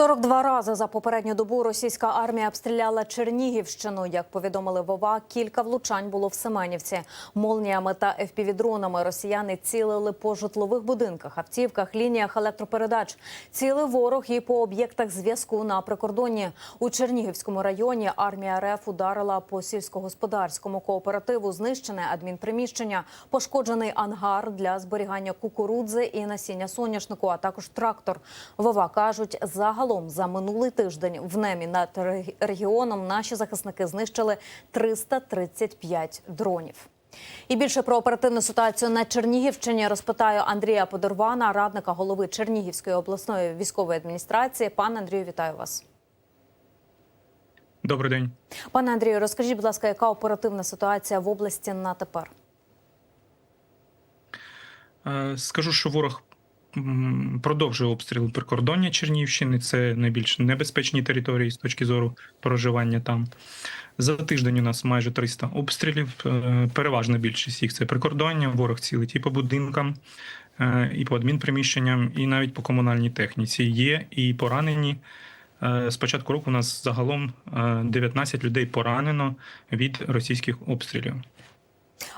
42 рази за попередню добу російська армія обстріляла Чернігівщину. Як повідомили Вова, кілька влучань було в Семенівці. Молніями та ФПВ-дронами росіяни цілили по житлових будинках, автівках, лініях електропередач. Цілив ворог і по об'єктах зв'язку на прикордонні. У Чернігівському районі армія РФ ударила по сільськогосподарському кооперативу. Знищене адмінприміщення, пошкоджений ангар для зберігання кукурудзи і насіння соняшнику, а також трактор. Вова кажуть, загалом за минулий тиждень в немі над регіоном наші захисники знищили 335 дронів. І більше про оперативну ситуацію на Чернігівщині розпитаю Андрія Подорвана, радника голови Чернігівської обласної військової адміністрації. Пане Андрію, вітаю вас. Добрий день. Пане Андрію, розкажіть, будь ласка, яка оперативна ситуація в області на тепер? Е, Скажу, що ворог продовжує обстріл прикордоння Чернігівщини. Це найбільш небезпечні території з точки зору проживання там. За тиждень у нас майже 300 обстрілів. Е, Переважна більшість їх це прикордоння. Ворог цілить і по будинкам, е, і по адмінприміщенням, і навіть по комунальній техніці. Є і поранені. Е, З початку року у нас загалом е, 19 людей поранено від російських обстрілів.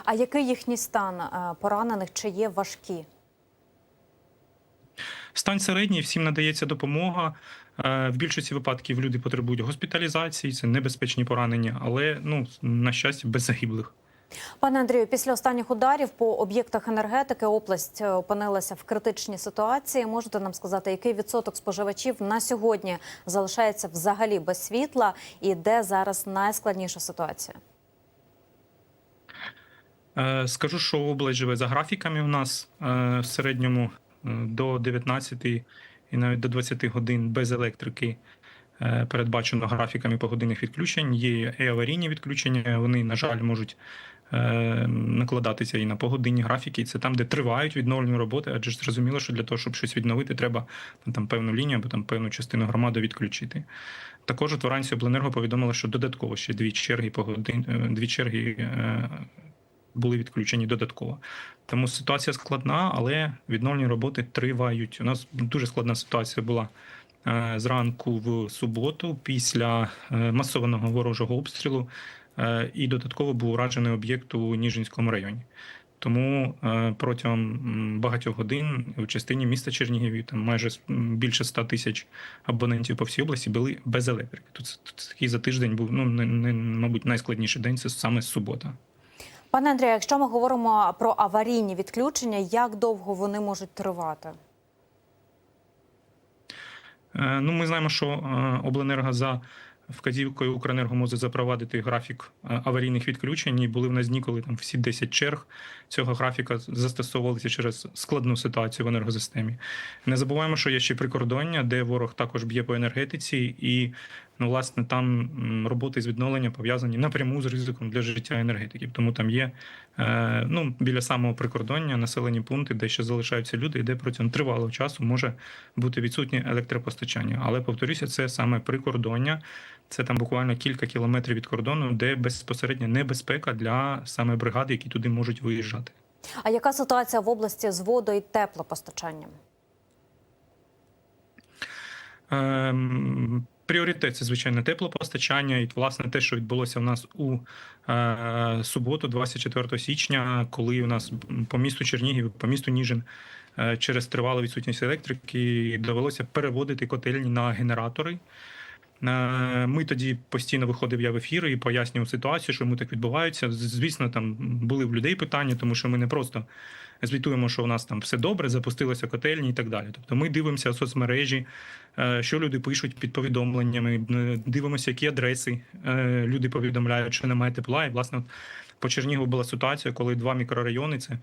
А який їхній стан поранених? Чи є важкі? Стан середній, всім надається допомога. Е, В більшості випадків люди потребують госпіталізації, це небезпечні поранення, але ну на щастя без загиблих. Пане Андрію, після останніх ударів по об'єктах енергетики область е, опинилася в критичній ситуації. Можете нам сказати, який відсоток споживачів на сьогодні залишається взагалі без світла, і де зараз найскладніша ситуація? Е, Скажу, що область живе за графіками. У нас в середньому до 19 і навіть до 20 годин без електрики. е, Передбачено графіками погодинних відключень. Є і аварійні відключення. Вони, на жаль, можуть е, накладатися і на погодинні графіки. І Це там, де тривають відновлені роботи, адже зрозуміло, що для того, щоб щось відновити, треба ну, там певну лінію або там певну частину громади відключити. Також от вранці обленерго повідомило, що додатково ще дві черги погодин, е, дві черги. Були відключені додатково. Тому ситуація складна, але відновлені роботи тривають. У нас дуже складна ситуація була е, зранку в суботу після е, масованого ворожого обстрілу, е, і додатково був уражений об'єкт у Ніжинському районі. Тому протягом багатьох годин в частині міста Чернігів там майже більше 100 тисяч абонентів по всій області були без електрики. Тут, тут такий за тиждень був ну не, не мабуть найскладніший день. Це саме субота. Пане Андрію, якщо ми говоримо про аварійні відключення, як довго вони можуть тривати? Е, Ну, ми знаємо, що е, обленерго за вказівкою Укренерго може запровадити графік е, аварійних відключень. І були в нас дні, коли там всі 10 черг цього графіка застосовувалися через складну ситуацію в енергосистемі. Не забуваємо, що є ще прикордоння, де ворог також б'є по енергетиці, і ну, власне там роботи з відновлення пов'язані напряму з ризиком для життя енергетиків. Тому там є е, ну, біля самого прикордоння населені пункти, де ще залишаються люди, і де протягом тривалого часу може бути відсутнє електропостачання. Але повторюся, це саме прикордоння. Це там буквально кілька кілометрів від кордону, де безпосередня небезпека для саме бригад, які туди можуть виїжджати. А яка ситуація в області з водою і теплопостачанням? Пріоритет це звичайно теплопостачання, і власне те, що відбулося в нас у е, суботу, 24 січня, коли у нас по місту Чернігів, по місту Ніжин е, через тривалу відсутність електрики довелося переводити котельні на генератори. Е, Ми тоді постійно виходив я в ефір і пояснював ситуацію, що йому так відбувається. Звісно, там були в людей питання, тому що ми не просто звітуємо, що у нас там все добре, запустилися котельні і так далі. Тобто ми дивимося соцмережі, е, що люди пишуть під повідомленнями, дивимося, які адреси е, люди повідомляють, що немає тепла. І власне по Чернігову була ситуація, коли два мікрорайони, це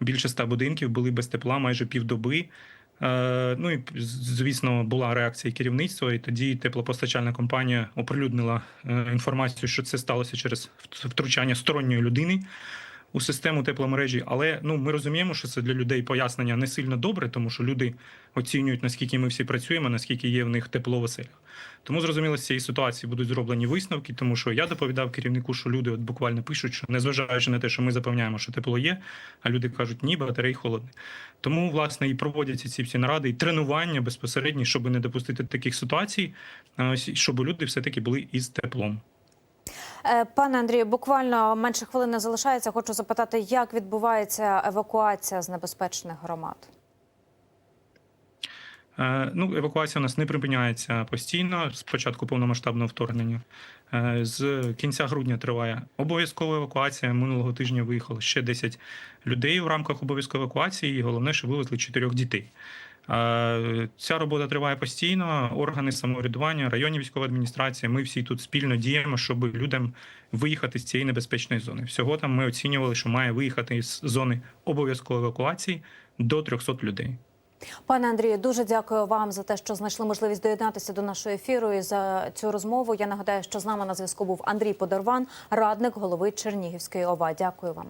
більше ста будинків, були без тепла майже півдоби. Е, Ну і звісно, була реакція керівництва, і тоді теплопостачальна компанія оприлюднила інформацію, що це сталося через втручання сторонньої людини у систему тепломережі. Але ну ми розуміємо, що це для людей пояснення не сильно добре, тому що люди оцінюють наскільки ми всі працюємо, наскільки є в них тепло в оселях. Тому зрозуміло, з цієї ситуації будуть зроблені висновки, тому що я доповідав керівнику, що люди от буквально пишуть, що незважаючи на те, що ми запевняємо, що тепло є, а люди кажуть, ні, батарей холодні. Тому власне і проводяться ці всі наради, і тренування безпосередні, щоб не допустити таких ситуацій, щоб люди все таки були із теплом. Е, Пане Андрію, буквально менше хвилини залишається. Хочу запитати, як відбувається евакуація з небезпечних громад? Е, Ну, евакуація у нас не припиняється постійно з початку повномасштабного вторгнення. Е, З кінця грудня триває обов'язкова евакуація. Минулого тижня виїхало ще 10 людей в рамках обов'язкової евакуації. І головне, що вивезли 4 дітей. Е, Ця робота триває постійно. Органи самоврядування, районні військова адміністрація. Ми всі тут спільно діємо, щоб людям виїхати з цієї небезпечної зони. Всього там ми оцінювали, що має виїхати з зони обов'язкової евакуації до 300 людей. Пане Андрію, дуже дякую вам за те, що знайшли можливість доєднатися до нашого ефіру і за цю розмову. Я нагадаю, що з нами на зв'язку був Андрій Подорван, радник голови Чернігівської ОВА. Дякую вам.